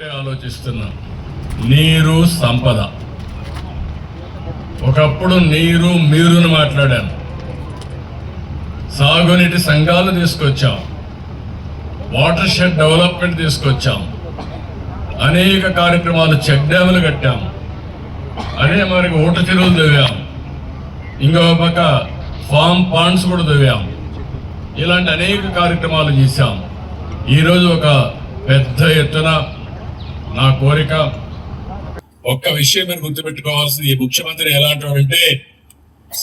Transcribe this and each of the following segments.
ఒకటే ఆలోచిస్తున్నాం. నీరు సంపద. ఒకప్పుడు నీరు మీరుని మాట్లాడాను సాగునీటి సంఘాలు తీసుకొచ్చాం. వాటర్ షెడ్ డెవలప్మెంట్ తీసుకొచ్చాం. అనేక కార్యక్రమాలు చెక్ డ్యాములు కట్టాం. అదే మరి ఊట చెరువులు తవ్వాం. ఇంకో పక్క ఫామ్ పాండ్స్ కూడా తవ్వాం. ఇలాంటి అనేక కార్యక్రమాలు చేశాం. ఈరోజు ఒక పెద్ద ఎత్తున నా కోరిక. ఒక్క విషయం మీరు గుర్తుపెట్టుకోవాల్సింది ఈ ముఖ్యమంత్రి ఎలాంటి అంటే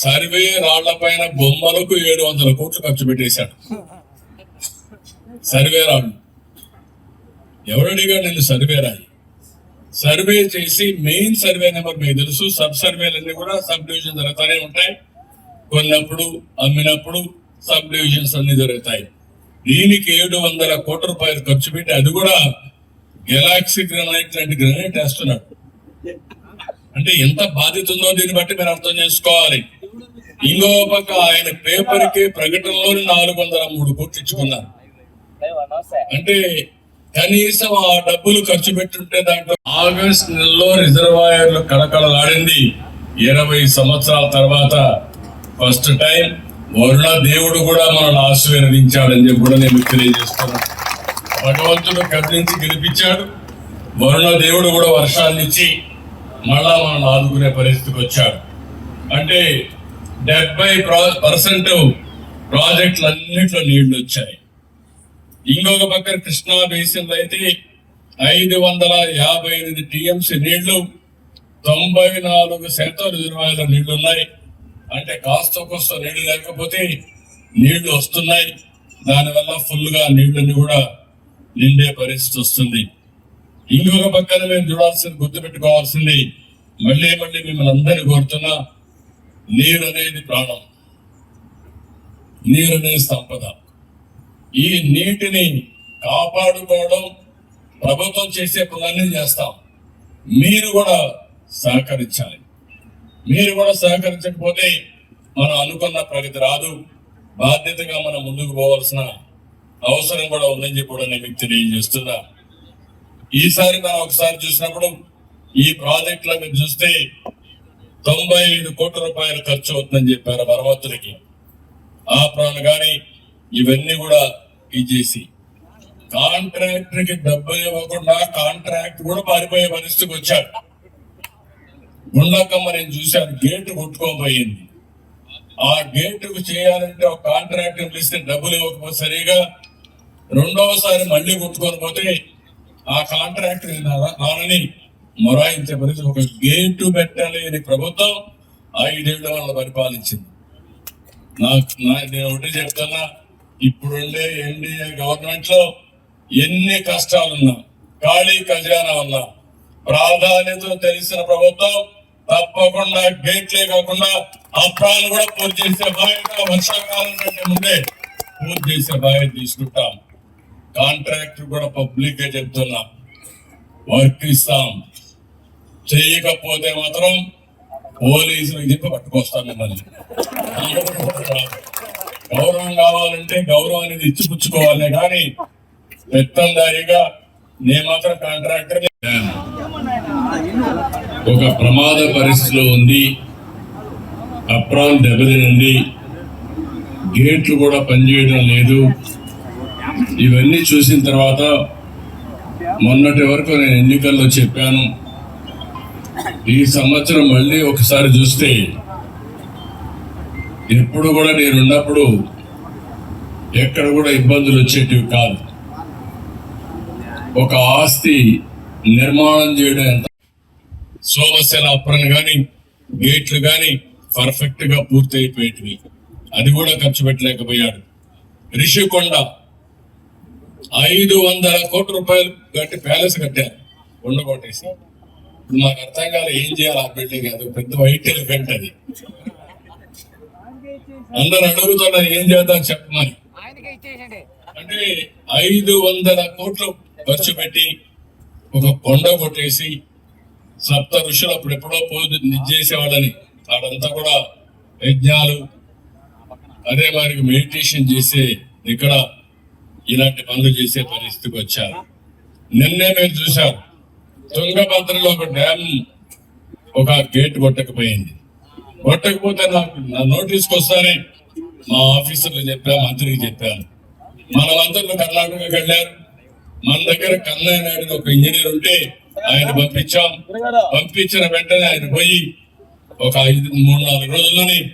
సర్వే రాళ్ళ పైన బొమ్మలకు ఏడు వందల కోట్లు ఖర్చు పెట్టేశాడు. సర్వే రాళ్ళు. ఎవరడిగా నేను సర్వే రాయి? సర్వే చేసి మెయిన్ సర్వే నెంబర్ మీకు తెలుసు సబ్ సర్వేలన్నీ కూడా సబ్ డివిజన్ జరుగుతూనే ఉంటాయి. కొన్నప్పుడు అమ్మినప్పుడు సబ్ డివిజన్స్ అన్ని జరుగుతాయి. దీనికి ఏడు వందల కోట్ల రూపాయలు ఖర్చు పెట్టి అది కూడా గెలాక్సీ గ్రానైట్ లాంటి గ్రనైట్ వేస్తున్నాడు. అంటే ఎంత బాధ్యత ఉందో దీన్ని బట్టి మీరు అర్థం చేసుకోవాలి. ఇంకో పక్క ఆయన పేపర్కి ప్రకటనలోని నాలుగు వందల మూడు కోట్లు ఇచ్చుకున్నారు. అంటే కనీసం ఆ డబ్బులు ఖర్చు పెట్టుంటే దాంట్లో ఆగస్ట్ నెలలో రిజర్వాయర్లు కళకళలాడింది. ఇరవై సంవత్సరాల తర్వాత ఫస్ట్ టైం వరుణ దేవుడు కూడా మనల్ని ఆశీర్వదించాడని చెప్పి కూడా నేను తెలియజేస్తున్నాను. భగవంతుడు కదిలించి గెలిపించాడు. వరుణ దేవుడు కూడా వర్షాన్ని ఇచ్చి మళ్ళా మనల్ని ఆదుకునే పరిస్థితికి వచ్చాడు. అంటే డెబ్బై పర్సెంట్ ప్రాజెక్టులు అన్నింటిలో నీళ్ళు వచ్చాయి. ఇంకొక పక్కన కృష్ణా బేసిన్లో అయితే ఐదు వందల యాభై ఎనిమిది టీఎంసీ నీళ్ళు తొంభై నాలుగు శాతం రిజర్వాయర్ల నీళ్ళు ఉన్నాయి. అంటే కాస్త కోస్త నీళ్ళు లేకపోతే నీళ్ళు వస్తున్నాయి. దానివల్ల ఫుల్గా నీళ్ళని కూడా నిండే పరిస్థితి వస్తుంది. ఇంకొక పక్కన మేము చూడాల్సింది గుర్తుపెట్టుకోవాల్సింది మళ్ళీ మళ్ళీ మిమ్మల్ని అందరినీ కోరుతున్నా నీరు అనేది ప్రాణం. నీరు అనేది సంపద. ఈ నీటిని కాపాడుకోవడం ప్రభుత్వం చేసే పనులన్నీ చేస్తాం. మీరు కూడా సహకరించాలి. మీరు కూడా సహకరించకపోతే మనం అనుకున్న ప్రగతి రాదు. బాధ్యతగా మనం ముందుకు పోవాల్సిన అవసరం కూడా ఉందని చెప్పి కూడా నేను మీకు తెలియజేస్తున్నా. ఈసారి మనం ఒకసారి చూసినప్పుడు ఈ ప్రాజెక్టులో మీరు చూస్తే తొంభై ఐదు కోట్ల రూపాయలు ఖర్చు అవుతుందని చెప్పారు మరమ్మతులకి ఆ ప్రాణం కానీ ఇవన్నీ కూడా ఇచ్చేసి కాంట్రాక్టర్కి డబ్బులు ఇవ్వకుండా కాంట్రాక్ట్ కూడా పారిపోయే పరిస్థితికి వచ్చాడు గుండకమ్మ నేను చూశాను గేటు కొట్టుకోబోయింది. ఆ గేటుకు చేయాలంటే ఒక కాంట్రాక్ట్ పిలిస్తే డబ్బులు ఇవ్వకపోతే సరిగా రెండవసారి మళ్ళీ కొట్టుకొని పోతే ఆ కాంట్రాక్ట్ నానని మొరాయించే పరిస్థితి. ఒక గేటు పెట్టలేని ప్రభుత్వం ఐదేళ్ళ వాళ్ళు పరిపాలించింది. నాకు నా- నేను ఒకటి చెప్తున్నా ఇప్పుడుండే ఎన్డీఏ గవర్నమెంట్లో ఎన్ని కష్టాలున్నా ఖాళీ ఖజానా ఉన్నా ప్రాధాన్యత తెలిసిన ప్రభుత్వం తప్పకుండా గేట్లే కాకుండా అప్రాలు కూడా పూర్తి చేసే బాధ్యత వర్షాకాలం కంటే ముందే పూర్తి చేసే బాధ్యత తీసుకుంటాం. కాంట్రాక్ట్ కూడా పబ్లిక్గా చెప్తున్నా. వర్క్ ఇస్తాం. చేయకపోతే మాత్రం పోలీసులు చెప్పి పట్టుకొస్తాం మిమ్మల్ని. గౌరవం కావాలంటే గౌరవం అనేది ఇచ్చిపుచ్చుకోవాలి కానీ పెత్తందారిగా నేను మాత్రం కాంట్రాక్టర్ ఒక ప్రమాద పరిస్థితిలో ఉంది. అప్రాన్ దెబ్బతినండి గేట్లు కూడా పనిచేయడం లేదు. ఇవన్నీ చూసిన తర్వాత మొన్నటి వరకు నేను ఎన్నికల్లో చెప్పాను. ఈ సంవత్సరం మళ్ళీ ఒకసారి చూస్తే ఎప్పుడు కూడా నేను ఉన్నప్పుడు ఎక్కడ కూడా ఇబ్బందులు వచ్చేటివి కాదు. ఒక ఆస్తి నిర్మాణం చేయడం ఎంత? సోమశల అప్రన్ కానీ గేట్లు కానీ పర్ఫెక్ట్గా పూర్తి అయిపోయేటివి అది కూడా ఖర్చు పెట్టలేకపోయాడు. రిషికొండ ఐదు వందల కోట్ల రూపాయలు కట్టి ప్యాలెస్ కట్టారు. కొండ కొట్టేసి ఇప్పుడు మాకు అర్థం కాలే ఏం చేయాలి ఆ బిల్డింగ్ అది పెద్ద వైట్ ఎలిఫెంట్ అది. అందరు అడుగుతున్నారు ఏం చేద్దాం చెప్పమని. అంటే ఐదు వందల కోట్లు ఖర్చు పెట్టి ఒక కొండ కొట్టేసి సప్త ఋషులు అప్పుడు ఎప్పుడో పూజ చేసేవాళ్ళని వాడంతా కూడా యజ్ఞాలు అదే వారికి మెడిటేషన్ చేసే ఇక్కడ ఇలాంటి పనులు చేసే పరిస్థితికి వచ్చారు. నిన్నే మీరు చూశారు. తుంగభద్రలో ఒక డ్యామ్ ఒక గేట్ కొట్టకపోయింది. కొట్టకపోతే నాకు నా నోటీస్కి వస్తానే. మా ఆఫీసర్లు చెప్పా మంత్రికి చెప్పాను మన మంత్రులు కర్ణాటకకి వెళ్ళారు. మన దగ్గర కన్నయ్య నాయుడు ఒక ఇంజనీర్ ఉంటే ఆయన పంపించాం. పంపించిన వెంటనే ఆయన పోయి ఒక ఐదు మూడు నాలుగు రోజుల్లోనే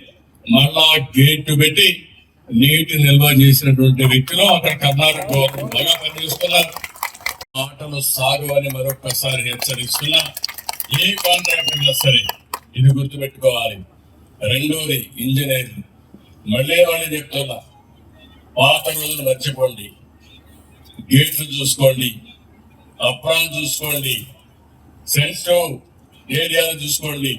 మళ్ళా గేట్ పెట్టి నీటి నిల్వ చేసినటువంటి వ్యక్తిలో అక్కడ కర్ణాటక గవర్నమెంట్ బాగా పనిచేస్తున్నారు ఆటలు సాగు అని మరొకసారి హెచ్చరిస్తున్నా ఏ కాంట్రాక్టర్ సరే ఇది గుర్తుపెట్టుకోవాలి. రెండోది ఇంజనీర్. మళ్ళీ మళ్ళీ చెప్తున్నా పాత రోజులు మర్చిపోండి. గేట్లు చూసుకోండి అప్రాన్ చూసుకోండి సెన్సిటివ్ ఏరియాలు చూసుకోండి.